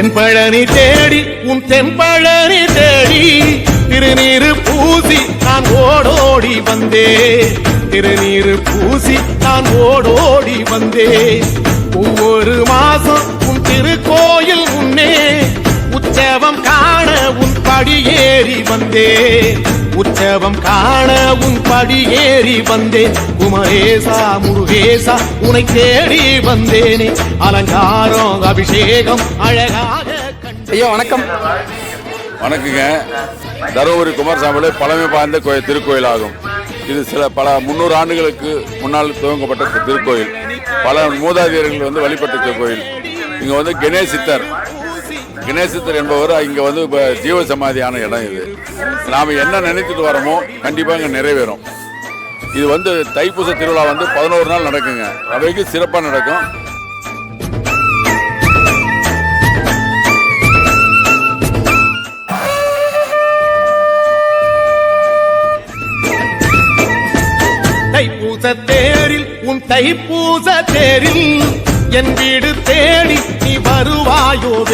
தென்பழனி தேடி உன் தென்பழனி தேடி திருநீரு பூசி நான் ஓடோடி வந்தே. திருநீரு பூசி நான் ஓடோடி வந்தே. ஒவ்வொரு மாசம் உன் திருக்கோயில் முன்னே உற்சவம் காண உன் படியேறி வந்தே. உற்சவம் காண உன் படியேறி வந்தேன். குமரேசா முருகேசா உனை தேடி வந்தேனே. அலங்காரம் அபிஷேகம் அழகாக. ஐயா வணக்கம். வணக்கங்க. தருமபுரி குமாரசாமியில் பழமை வாய்ந்த கோயில் திருக்கோயில் ஆகும். இது சில பல முன்னூறு ஆண்டுகளுக்கு முன்னால் துவங்கப்பட்ட திருக்கோயில். பல மூதாதையர்கள் வந்து வழிபட்ட திருக்கோயில் இங்க வந்து கணேசித்தர் கணேசத்தர் என்பவர் இங்க வந்து இப்போ ஜீவ சமாதியான இடம் இது. நாம என்ன நினைத்துட்டு வரோமோ கண்டிப்பா இங்க நிறைவேறும். இது வந்து தைப்பூச திருவிழா வந்து பதினோரு நாள் நடக்குங்க. அவைக்கு சிறப்பாக நடக்கும். தைப்பூச தேரில் உன் தைப்பூச தேரில்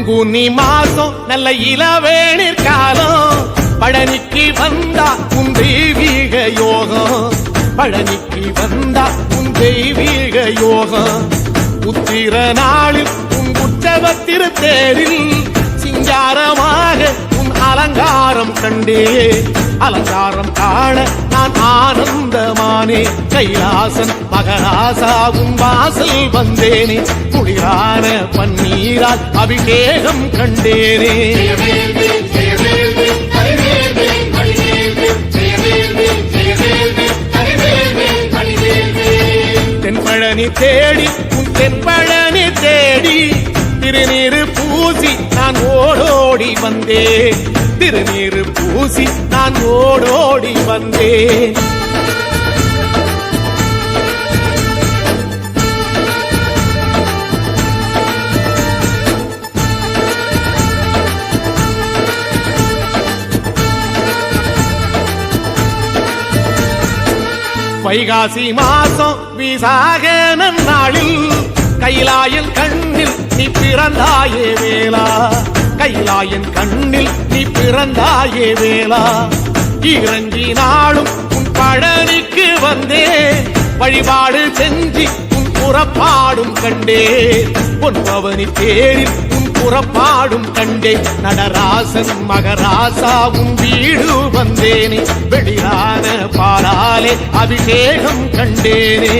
பங்குனி மாசம் நல்ல இளவேணிற் காலம். பழனிக்கு வந்தா உன் தெய்வீக யோகம். பழனிக்கு வந்தா உன் தெய்வீக யோகம். உத்திர நாளில் உன் உற்சவ திருத்தேரில் சிங்காரமாக உன் அலங்காரம் கண்டே. அலங்காரம் காண நான் ஆனந்தமானே. கைலாசன் மகராசாவும் வாசல் வந்தேனே. குளிரான பன்னீரால் அபிஷேகம் கண்டேனே. தென்பழனி தேடி உன் தென்பழனி தேடி திருநீரு பூசி நான் ஓடோடி வந்தேன். திருநீரு பூசி நான் ஓடோடி வந்தேன். வைகாசி மாசம் விசாக நாளில் கைலாயில் கண்ணில் நீ பிறந்தாயே வேளா. கைலாயின் கண்ணில் நீ பிறந்தாயே வேளா. இறங்கி நாளும் உன் பழனிக்கு வந்தே. வழிபாடு செஞ்சு உன் புறப்பாடும் கண்டே. உன் பவனி தேரில் உன் புறப்பாடும் கண்டே. நடராசன் மகராசா உன் வீடு வந்தேனே. வெளியான பாலாலே அபிஷேகம் கண்டேனே.